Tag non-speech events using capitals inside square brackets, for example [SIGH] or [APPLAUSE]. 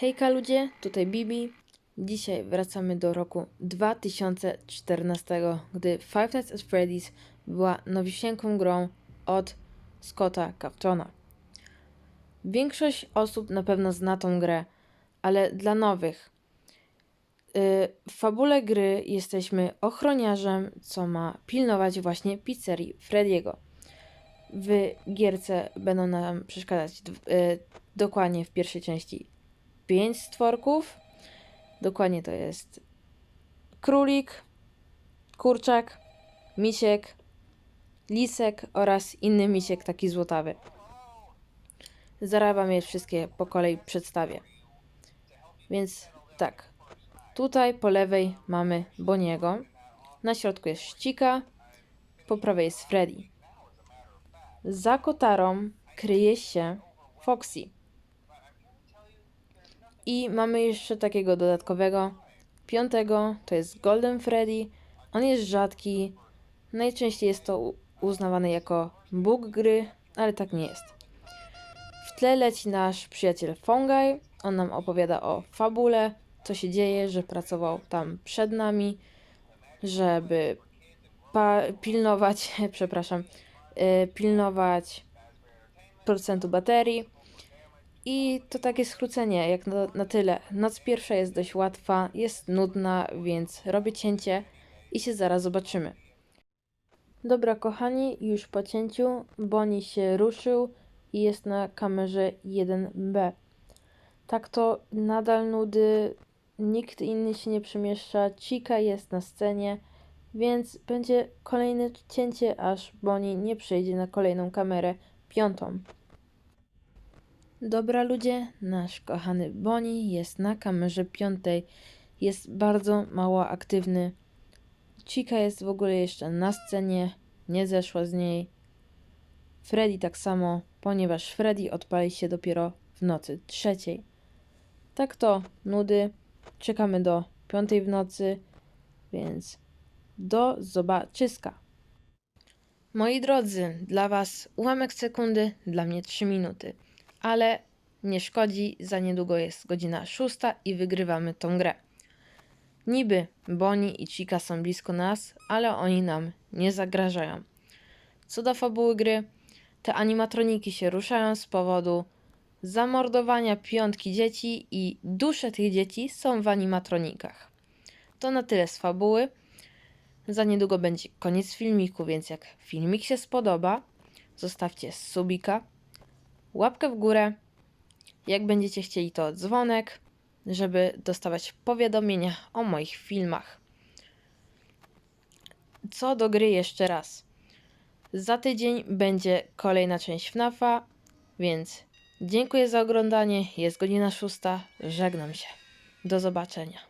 Hejka ludzie, tutaj Bibi. Dzisiaj wracamy do roku 2014, gdy Five Nights at Freddy's była nowisieńką grą od Scotta Captona. Większość osób na pewno zna tą grę, ale dla nowych. Yy, W fabule gry jesteśmy ochroniarzem, co ma pilnować właśnie pizzerii Frediego. W gierce będą nam przeszkadzać yy, dokładnie w pierwszej części pięć stworków. Dokładnie to jest królik, kurczak, misiek, lisek oraz inny misiek taki złotawy. Zaraz wam je wszystkie po kolei przedstawię. Więc tak, tutaj po lewej mamy Boniego, na środku jest Ścika, po prawej jest Freddy. Za kotarą kryje się Foxy. I mamy jeszcze takiego dodatkowego, piątego, to jest Golden Freddy. On jest rzadki, najczęściej jest to u- uznawane jako bóg gry, ale tak nie jest. W tle leci nasz przyjaciel Fungi, on nam opowiada o fabule, co się dzieje, że pracował tam przed nami, żeby pilnować, [LAUGHS] przepraszam, y, pilnować procentu baterii. I to takie skrócenie, jak na, na tyle. Noc pierwsza jest dość łatwa, jest nudna, więc robię cięcie i się zaraz zobaczymy. Dobra, kochani, już po cięciu Boni się ruszył i jest na kamerze 1B. Tak to nadal nudy, nikt inny się nie przemieszcza, Chica jest na scenie, więc będzie kolejne cięcie, aż Boni nie przejdzie na kolejną kamerę, piątą. Dobra ludzie, nasz kochany Boni jest na kamerze piątej. Jest bardzo mało aktywny. Chica jest w ogóle jeszcze na scenie, nie zeszła z niej. Freddy tak samo, ponieważ Freddy odpali się dopiero w nocy trzeciej. Tak to, nudy. Czekamy do piątej w nocy, więc do zobaczyska. Moi drodzy, dla Was ułamek sekundy, dla mnie 3 minuty. Ale nie szkodzi, za niedługo jest godzina 6 i wygrywamy tą grę. Niby Bonnie i Chica są blisko nas, ale oni nam nie zagrażają. Co do fabuły gry, te animatroniki się ruszają z powodu zamordowania piątki dzieci i dusze tych dzieci są w animatronikach. To na tyle z fabuły. Za niedługo będzie koniec filmiku, więc jak filmik się spodoba, zostawcie subika, łapkę w górę. Jak będziecie chcieli, to dzwonek, żeby dostawać powiadomienia o moich filmach. Co do gry jeszcze raz. Za tydzień będzie kolejna część FNAFa, więc dziękuję za oglądanie. Jest godzina szósta. Żegnam się. Do zobaczenia.